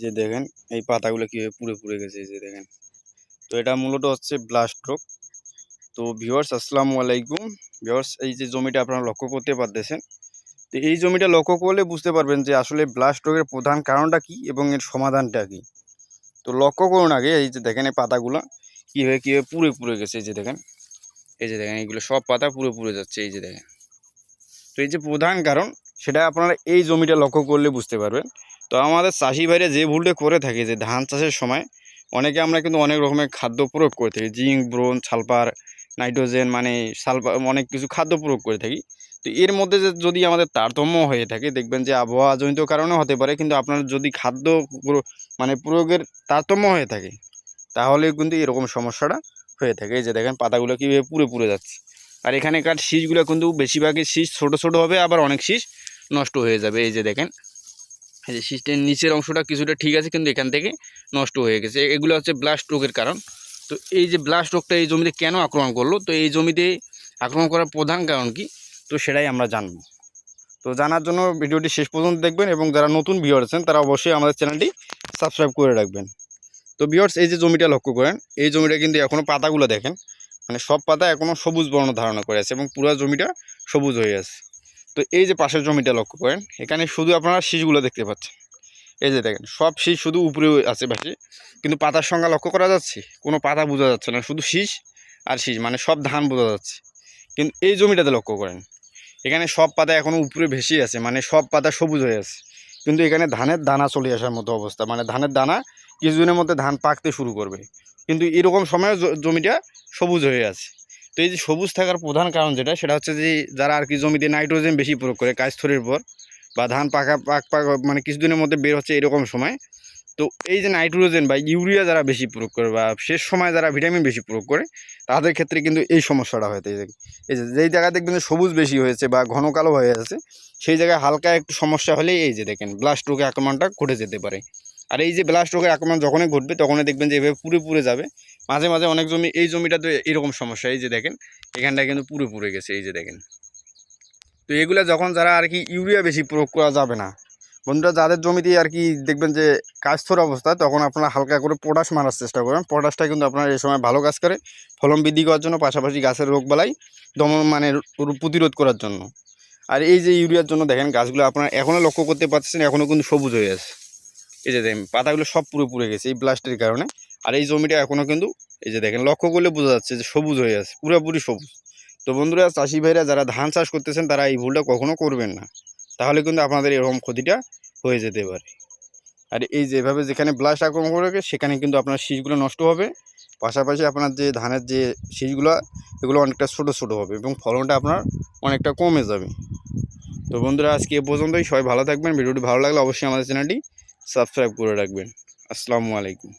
যে দেখেন, এই পাতাগুলো কীভাবে পুড়ে পুড়ে গেছে, এই যে দেখেন। তো এটা মূলত হচ্ছে ব্লাস্ট রোগ তো ভিওয়ার্স আসসালামু আলাইকুম। ভিওয়ার্স এই যে জমিটা আপনারা লক্ষ্য করতে পারতেছেন। তো এই জমিটা লক্ষ্য করলে বুঝতে পারবেন যে আসলে ব্লাস্ট রোগের প্রধান কারণটা কি এবং এর সমাধানটা কি। তো লক্ষ্য করুন আগে, এই যে দেখেন এই পাতাগুলো কীভাবে কীভাবে পুড়ে পুড়ে গেছে, এই যে দেখেন। এই যে দেখেন, এইগুলো সব পাতা পুড়ে পুড়ে যাচ্ছে, এই যে দেখেন। তো এই যে প্রধান কারণ, সেটা আপনারা এই জমিটা লক্ষ্য করলে বুঝতে পারবেন। তো আমাদের চাষি ভাইরা যে ভুলটা করে থাকে, যে ধান চাষের সময়, অনেকে আমরা কিন্তু অনেক রকমের খাদ্য প্রয়োগ করে থাকি। জিঙ্ক ব্রোন সালফার, নাইট্রোজেন মানে সালফার, অনেক কিছু খাদ্য প্রয়োগ করে থাকি। তো এর মধ্যে যে যদি আমাদের তারতম্য হয়ে থাকে, দেখবেন যে আবহাওয়াজনিত কারণে হতে পারে, কিন্তু আপনার যদি খাদ্য মানে প্রয়োগের তারতম্য হয়ে থাকে, তাহলে কিন্তু এরকম সমস্যাটা হয়ে থাকে। এই যে দেখেন, পাতাগুলো কীভাবে পুড়ে পুড়ে যাচ্ছে। আর এখানেকার শীষগুলো কিন্তু বেশিরভাগই শীষ ছোট ছোট হবে, আবার অনেক শীষ নষ্ট হয়ে যাবে। এই যে দেখেন এই যে শীষের নিচের অংশটা কিছুটা ঠিক আছে, কিন্তু এখান থেকে নষ্ট হয়ে গেছে। এগুলো হচ্ছে ব্লাস্ট রোগের কারণ। তো এই যে ব্লাস্ট রোগটা এই জমিতে কেন আক্রমণ করল? তো এই জমিতে আক্রমণ করার প্রধান কারণ কি? তো সেটাই আমরা জানব। তো জানার জন্য ভিডিওটি শেষ পর্যন্ত দেখবেন এবং যারা নতুন ভিউয়ার আছেন, তারা অবশ্যই আমাদের চ্যানেলটি সাবস্ক্রাইব করে রাখবেন। তো ভিউয়ার্স এই যে জমিটা লক্ষ্য করেন, এই জমিটা কিন্তু এখনও পাতাগুলো দেখেন। মানে সব পাতা এখনও সবুজ বর্ণ ধারণা করে আছে এবং পুরো জমিটা সবুজ হয়ে আছে। তো এই যে পাশের জমিটা লক্ষ্য করেন, এখানে শুধু আপনারা শীষগুলো দেখতে পাচ্ছেন। এই যে দেখেন, সব শীষ শুধু উপরে আছে পাশে কিন্তু পাতার সংখ্যা লক্ষ্য করা যাচ্ছে? কোনো পাতা বোঝা যাচ্ছে না, শুধু শীষ আর শীষ মানে সব ধান বোঝা যাচ্ছে। কিন্তু এই জমিটাতে লক্ষ্য করেন, এখানে সব পাতা এখনও উপরে ভেসে আছে মানে সব পাতা সবুজ হয়ে আছে। কিন্তু এখানে ধানের দানা চলে আসার মতো অবস্থা মানে ধানের দানা কিছুদিনের মধ্যে ধান পাকতে শুরু করবে। কিন্তু এরকম সময় জমিটা সবুজ হয়ে আছে। তো এই যে সবুজ থাকার প্রধান কারণ যেটা, সেটা হচ্ছে যে যারা আর কি জমিতে নাইট্রোজেন বেশি প্রয়োগ করে কাজথরের পর বা ধান পাকা, পাক পাক মানে কিছুদিনের মধ্যে বের হচ্ছে এরকম সময়, তো এই যে নাইট্রোজেন বা ইউরিয়া যারা বেশি প্রয়োগ করে বা শেষ সময় যারা ভিটামিন বেশি প্রয়োগ করে, তাদের ক্ষেত্রে কিন্তু এই সমস্যাটা হয়ে থাকে। এই যে, যেই জায়গায় দেখবেন যে সবুজ বেশি হয়েছে বা ঘন কালো হয়ে আছে, সেই জায়গায় হালকা একটু সমস্যা হলেই এই যে দেখেন ব্লাস্ট রোগের আক্রমণটা ঘটে যেতে পারে। আর এই যে ব্লাস্ট রোগের আক্রমণ যখনই ঘটবে, তখনই দেখবেন যে এভাবে পুরে পুরে যাবে। মাঝে মাঝে অনেক জমি, এই জমিটাতে এরকম সমস্যা, এই যে দেখেন, এখানটায় কিন্তু পুরে পুরে গেছে, এই যে দেখেন। তো এগুলো যখন যারা আর কি ইউরিয়া বেশি প্রয়োগ করা যাবে না, বন্ধুরা, যাদের জমিতে আর কি দেখবেন যে কাজথর অবস্থা, তখন আপনারা হালকা করে পটাশ মারার চেষ্টা করবেন। পটাশটা কিন্তু আপনার এই সময় ভালো কাজ করে ফলন বৃদ্ধি করার জন্য, পাশাপাশি গাছের রোগবালাই দমন মানে প্রতিরোধ করার জন্য। আর এই যে ইউরিয়ার জন্য দেখেন, গাছগুলো আপনারা এখনও লক্ষ্য করতে পারছেন এখনও কিন্তু সবুজ হয়ে আছে। এই যে দেখেন, পাতাগুলো সব পুরো পুড়ে গেছে এই ব্লাস্টের কারণে। আর এই জমিটা এখনও কিন্তু, এই যে দেখেন, লক্ষ্য করলে বোঝা যাচ্ছে যে সবুজ হয়ে আছে, পুরোপুরি সবুজ। তো বন্ধুরা, চাষি ভাইরা যারা ধান চাষ করতেছেন, তারা এই ভুলটা কখনো করবেন না। তাহলে কিন্তু আপনাদের এরকম ক্ষতিটা হয়ে যেতে পারে। আর এই যেভাবে যেখানে ব্লাস্ট আক্রমণ করে সেখানে কিন্তু আপনার শীষগুলো নষ্ট হবে। পাশাপাশি আপনার যে ধানের যে শীষগুলো, এগুলো অনেকটা ছোটো ছোটো হবে এবং ফলনটা আপনার অনেকটা কমে যাবে। তো বন্ধুরা, আজকে এ পর্যন্তই। সবাই ভালো থাকবেন। ভিডিওটি ভালো লাগলে অবশ্যই আমাদের চ্যানেলটি সাবস্ক্রাইব করে রাখবেন। আসসালামু আলাইকুম।